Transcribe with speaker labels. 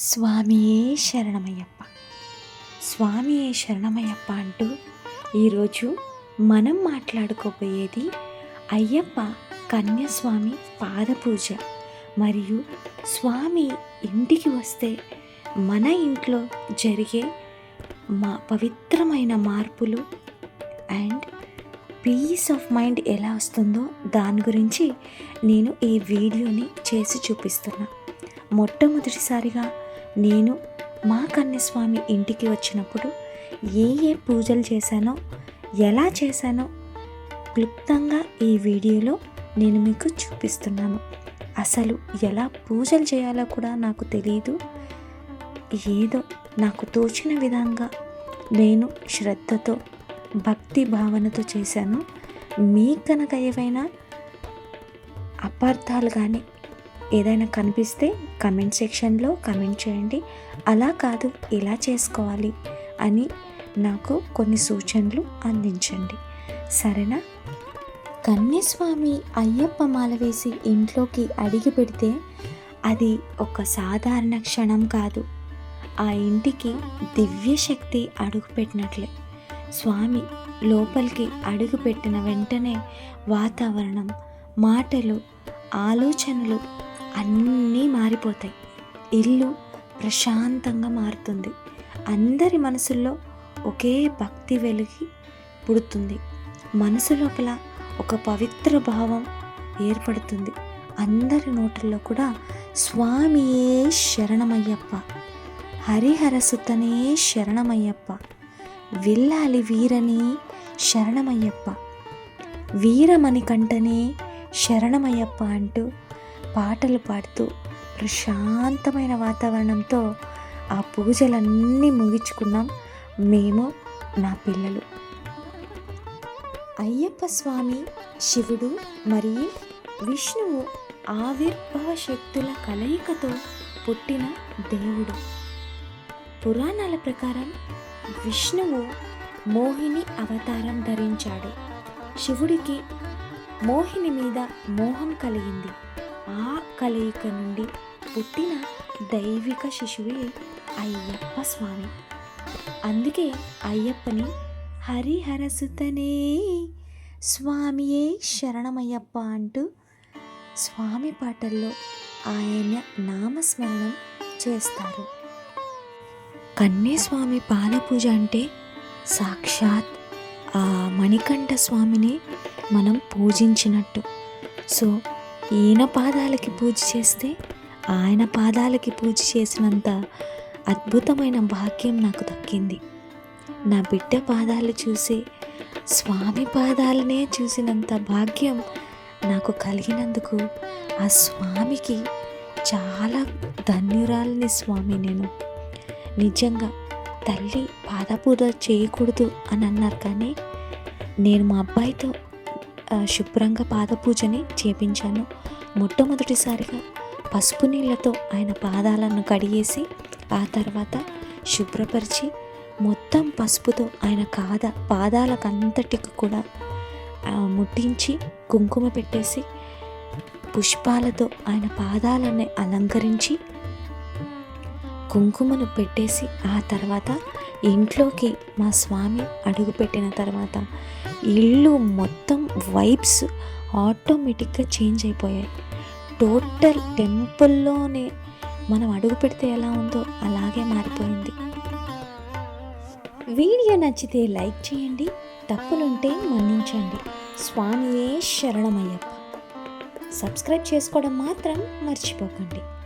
Speaker 1: స్వామియే శరణమయ్యప్ప. స్వామియే శరణమయ్యప్ప అంటూ ఈరోజు మనం మాట్లాడుకోబోయేది అయ్యప్ప కన్యస్వామి పాదపూజ. మరియు స్వామి ఇంటికి వస్తే మన ఇంట్లో జరిగే మా పవిత్రమైన మార్పులు అండ్ పీస్ ఆఫ్ మైండ్ ఎలా వస్తుందో దాని గురించి నేను ఈ వీడియోని చేసి చూపిస్తున్నా. మొట్టమొదటిసారిగా నేను మా కన్యస్వామి ఇంటికి వచ్చినప్పుడు ఏ ఏ పూజలు చేశానో ఎలా చేశానో క్లుప్తంగా ఈ వీడియోలో నేను మీకు చూపిస్తున్నాను. అసలు ఎలా పూజలు చేయాలో కూడా నాకు తెలియదు ఏదో నాకు తోచిన విధంగా నేను శ్రద్ధతో భక్తి భావనతో చేశాను. మీ కనుక ఏవైనా అపార్థాలు కానీ ఏదైనా కనిపిస్తే కమెంట్ సెక్షన్లో కమెంట్ చేయండి. అలా కాదు ఇలా చేసుకోవాలి అని నాకు కొన్ని సూచనలు అందించండి. సరేనా? కన్యస్వామి అయ్యప్ప మాల వేసి ఇంట్లోకి అడిగి పెడితే అది ఒక సాధారణ క్షణం కాదు. ఆ ఇంటికి దివ్యశక్తి అడుగుపెట్టినట్లే స్వామి లోపలికి అడుగుపెట్టిన వెంటనే వాతావరణం మాటలు ఆలోచనలు అన్నీ మారిపోతాయి. ఇల్లు ప్రశాంతంగా మారుతుంది. అందరి మనసుల్లో ఒకే భక్తి వెలిగి పుడుతుంది. మనసు లోపల ఒక పవిత్ర భావం ఏర్పడుతుంది. అందరి నోటల్లో కూడా స్వామియే శరణమయ్యప్ప హరిహర సుతనే శరణమయ్యప్ప విల్లాలి వీరని శరణమయ్యప్ప వీరమణి కంటనే శరణమయ్యప్ప అంటూ పాటలు పాడుతూ ప్రశాంతమైన వాతావరణంతో ఆ పూజలన్నీ ముగించుకున్నాం మేము నా పిల్లలు. అయ్యప్ప స్వామి శివుడు మరియు విష్ణువు ఆవిర్భవ శక్తుల కలయికతో పుట్టిన దేవుడు. పురాణాల ప్రకారం విష్ణువు మోహిని అవతారం ధరించాడు. శివుడికి మోహిని మీద మోహం కలిగింది. ఆ కలయిక నుండి పుట్టిన దైవిక శిశువే అయ్యప్ప స్వామి. అందుకే అయ్యప్పని హరిహరసుతనే స్వామియే శరణమయ్యప్ప అంటూ స్వామి పాటల్లో ఆయన నామస్మరణం చేస్తారు. కన్యస్వామి పాలపూజ అంటే సాక్షాత్ ఆ మణికంఠ స్వామిని మనం పూజించినట్టు. సో ఈయన పాదాలకి పూజ చేస్తే ఆయన పాదాలకి పూజ చేసినంత అద్భుతమైన భాగ్యం నాకు దక్కింది. నా బిడ్డ పాదాలు చూసి స్వామి పాదాలనే చూసినంత భాగ్యం నాకు కలిగినందుకు ఆ స్వామికి చాలా ధన్యురాలని స్వామి నేను. నిజంగా తల్లి పాదపూజ చేయకూడదు అని అన్నారు కానీ నేను మా అబ్బాయితో శుభ్రంగా పాదపూజని చేపించాను. మొట్టమొదటిసారిగా పసుపు నీళ్ళతో ఆయన పాదాలను కడిగేసి ఆ తర్వాత శుభ్రపరిచి మొత్తం పసుపుతో ఆయన కాద పాదాలకు అంతటికి కూడా ముట్టించి కుంకుమ పెట్టేసి పుష్పాలతో ఆయన పాదాలని అలంకరించి కుంకుమను పెట్టేసి ఆ తర్వాత ఇంట్లోకి మా స్వామి అడుగుపెట్టిన తర్వాత ఇల్లు మొత్తం వైబ్స్ ఆటోమేటిక్గా చేంజ్ అయిపోయాయి. టోటల్ టెంపుల్లోనే మనం అడుగు పెడితే ఎలా ఉందో అలాగే మారిపోయింది. వీడియో నచ్చితే లైక్ చేయండి తప్పులుంటే మన్నించండి. స్వామియే శరణమయ్యప్ప. సబ్స్క్రైబ్ చేసుకోవడం మాత్రం మర్చిపోకండి.